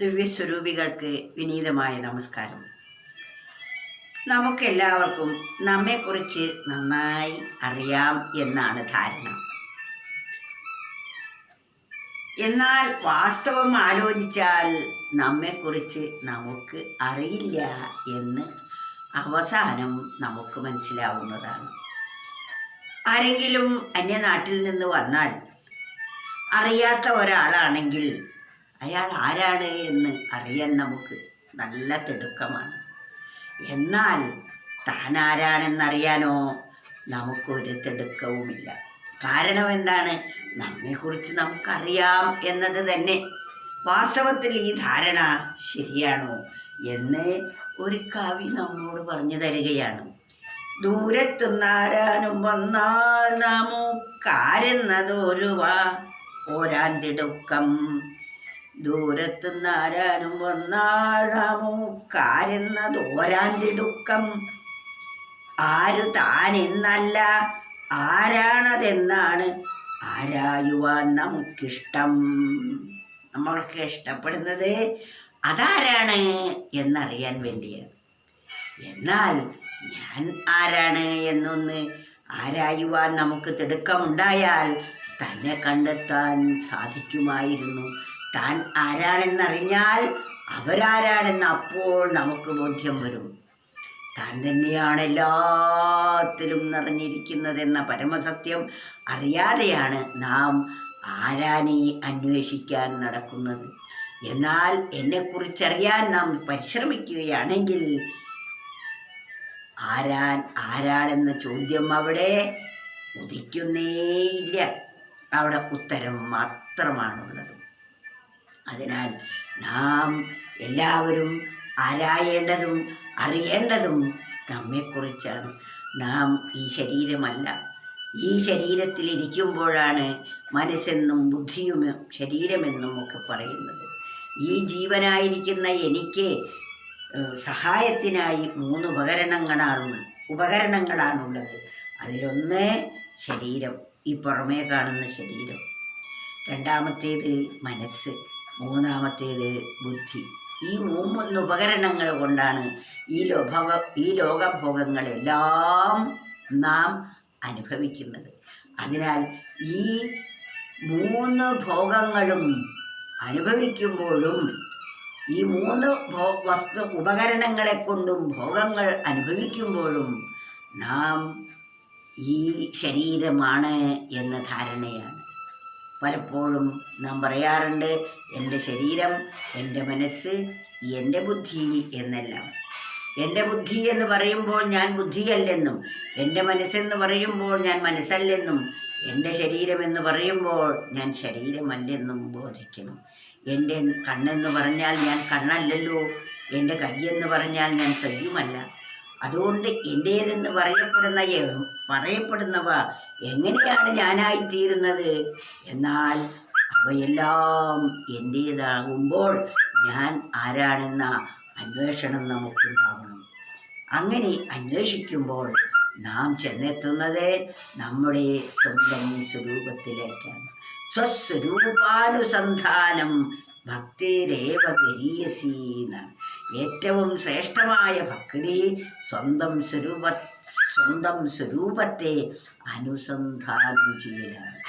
ദിവ്യസ്വരൂപികൾക്ക് വിനീതമായ നമസ്കാരം. നമുക്കെല്ലാവർക്കും നമ്മെക്കുറിച്ച് നന്നായി അറിയാം എന്നാണ് ധാരണ. എന്നാൽ വാസ്തവം ആലോചിച്ചാൽ നമ്മെക്കുറിച്ച് നമുക്ക് അറിയില്ല എന്ന് അവസാനം നമുക്ക് മനസ്സിലാവുന്നതാണ്. ആരെങ്കിലും അന്യനാട്ടിൽ നിന്ന് വന്നാൽ അറിയാത്ത ഒരാളാണെങ്കിൽ അയാൾ ആരാണ് എന്ന് അറിയാൻ നമുക്ക് നല്ല തിടുക്കമാണ്. എന്നാൽ താൻ ആരാണെന്നറിയാനോ നമുക്കൊരു തിടുക്കവുമില്ല. കാരണം എന്താണ്? നമ്മെക്കുറിച്ച് നമുക്കറിയാം എന്നത് തന്നെ. വാസ്തവത്തിൽ ഈ ധാരണ ശരിയാണോ എന്ന് ഒരു കവി നമ്മളോട് പറഞ്ഞു തരികയാണ്. ദൂരത്തുന്നാരാനും വന്നാൽ നാമോ കാരെന്നതൊരുവാ ഓരാൻ തിടുക്കം ദൂരത്തുന്നാരാനും വന്നാടാമോ നാമോ കാരെന്നത് ദുഃഖം. ആരു താനെന്നല്ല ആരാണതെന്നാണ് ആരായുവാൻ നമുക്കിഷ്ടം. നമ്മൾക്ക് ഇഷ്ടപ്പെടുന്നത് അതാരാണ് എന്നറിയാൻ വേണ്ടിയാണ്. എന്നാൽ ഞാൻ ആരാണ് എന്നൊന്ന് ആരായുവാൻ നമുക്ക് തിടുക്കമുണ്ടായാൽ തന്നെ കണ്ടെത്താൻ സാധിക്കുമായിരുന്നു. താൻ ആരാണെന്നറിഞ്ഞാൽ അവരാരാണെന്ന് അപ്പോൾ നമുക്ക് ബോധ്യം വരും. താൻ തന്നെയാണ് എല്ലാത്തിലും നിറഞ്ഞിരിക്കുന്നതെന്ന പരമസത്യം അറിയാതെയാണ് നാം ആരാനെ അന്വേഷിക്കാൻ നടക്കുന്നത്. എന്നാൽ എന്നെക്കുറിച്ചറിയാൻ നാം പരിശ്രമിക്കുകയാണെങ്കിൽ ആരാൻ ആരാണെന്ന ചോദ്യം അവിടെ ഉദിക്കുന്നേയില്ല. അവിടെ ഉത്തരം മാത്രമാണുള്ളത്. അതിനാൽ നാം എല്ലാവരും ആരായേണ്ടതും അറിയേണ്ടതും നമ്മെക്കുറിച്ചാണ്. നാം ഈ ശരീരമല്ല. ഈ ശരീരത്തിൽ ഇരിക്കുമ്പോഴാണ് മനസ്സെന്നും ബുദ്ധിയും ശരീരമെന്നും ഒക്കെ പറയുന്നത്. ഈ ജീവനായിരിക്കുന്ന എനിക്ക് സഹായത്തിനായി മൂന്ന് ഉപകരണങ്ങളാണ് ഉപകരണങ്ങളാണുള്ളത്. അതിലൊന്ന് ശരീരം ഈ പുറമേ കാണുന്ന ശരീരം. രണ്ടാമത്തേത് മനസ്സ്. മൂന്നാമത്തേത് ബുദ്ധി. ഈ മൂന്ന് ഉപകരണങ്ങൾ കൊണ്ടാണ് ഈ ലോഭ ഈ ലോകഭോഗങ്ങളെല്ലാം നാം അനുഭവിക്കുന്നത്. അതിനാൽ ഈ മൂന്ന് ഭോഗങ്ങളും അനുഭവിക്കുമ്പോഴും ഈ മൂന്ന് ഭോ വസ്തു ഉപകരണങ്ങളെ കൊണ്ടും ഭോഗങ്ങൾ അനുഭവിക്കുമ്പോഴും നാം ഈ ശരീരമാണ് എന്ന ധാരണയാണ്. പലപ്പോഴും നാം പറയാറുണ്ട് എന്റെ ശരീരം എന്റെ മനസ്സ് എന്റെ ബുദ്ധി എന്നെല്ലാം. എന്റെ ബുദ്ധി എന്ന് പറയുമ്പോൾ ഞാൻ ബുദ്ധിയല്ലെന്നും എന്റെ മനസ്സെന്ന് പറയുമ്പോൾ ഞാൻ മനസ്സല്ലെന്നും എന്റെ ശരീരമെന്ന് പറയുമ്പോൾ ഞാൻ ശരീരമല്ലെന്നും ബോധിക്കണം എന്റെ കണ്ണെന്ന് പറഞ്ഞാൽ ഞാൻ കണ്ണല്ലല്ലോ എന്റെ കയ്യെന്ന് പറഞ്ഞാൽ ഞാൻ കയ്യുമല്ല. അതുകൊണ്ട് എന്റേതെന്ന് പറയപ്പെടുന്ന പറയപ്പെടുന്നവ എങ്ങനെയാണ് ഞാനായിത്തീരുന്നത്? എന്നാൽ അവയെല്ലാം എന്റേതാകുമ്പോൾ ഞാൻ ആരാണെന്ന അന്വേഷണം നമുക്കുണ്ടാവണം. അങ്ങനെ അന്വേഷിക്കുമ്പോൾ നാം ചെന്നെത്തുന്നത് നമ്മുടെ സ്വന്തം സ്വരൂപത്തിലേക്കാണ്. സ്വസ്വരൂപാനുസന്ധാനം ഭക്തിരേവ ഗരീയസി ഏറ്റവും ശ്രേഷ്ഠമായ ഭക്തി സ്വന്തം സ്വരൂപ സ്വന്തം സ്വരൂപത്തെ അനുസന്ധാനം ചെയ്യലാണ്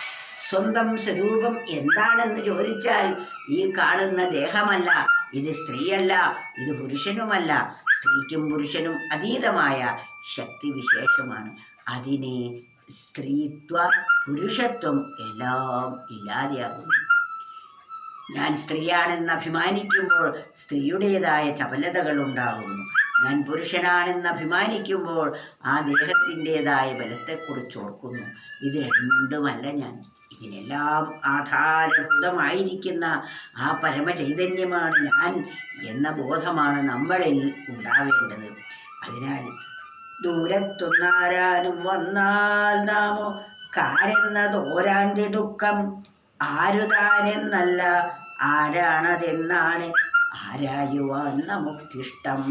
സ്വന്തം സ്വരൂപം എന്താണെന്ന് ചോദിച്ചാൽ ഈ കാണുന്ന ദേഹമല്ല ഇത് സ്ത്രീയല്ല ഇത് പുരുഷനുമല്ല. സ്ത്രീക്കും പുരുഷനും അതീതമായ ശക്തിവിശേഷമാണ്. അതിനെ സ്ത്രീത്വ പുരുഷത്വം എല്ലാം ഇല്ലാതെയാകുന്നു ഞാൻ സ്ത്രീയാണെന്ന് അഭിമാനിക്കുമ്പോൾ സ്ത്രീയുടേതായ ചപലതകൾ ഉണ്ടാകുന്നു ഞാൻ പുരുഷനാണെന്ന് അഭിമാനിക്കുമ്പോൾ ആ ദേഹത്തിന്റെതായ ബലത്തെക്കുറിച്ച് ഓർക്കുന്നു. ഇത് രണ്ടുമല്ല ഞാൻ. ഇതിനെല്ലാം ആധാരഭൂതമായിരിക്കുന്ന ആ പരമചൈതന്യമാണ് ഞാൻ എന്ന ബോധമാണ് നമ്മളിൽ ഉണ്ടാവേണ്ടത്. അതിനാൽ ദൂരത്തുന്നാരാനും വന്നാൽ നാമോ കാരെന്നതോരാണ്ടിടുക്കം ആരുതാനെന്നല്ല ആരാണതെന്നാണ് ആരായുവാൻ നമുക്കിഷ്ടം.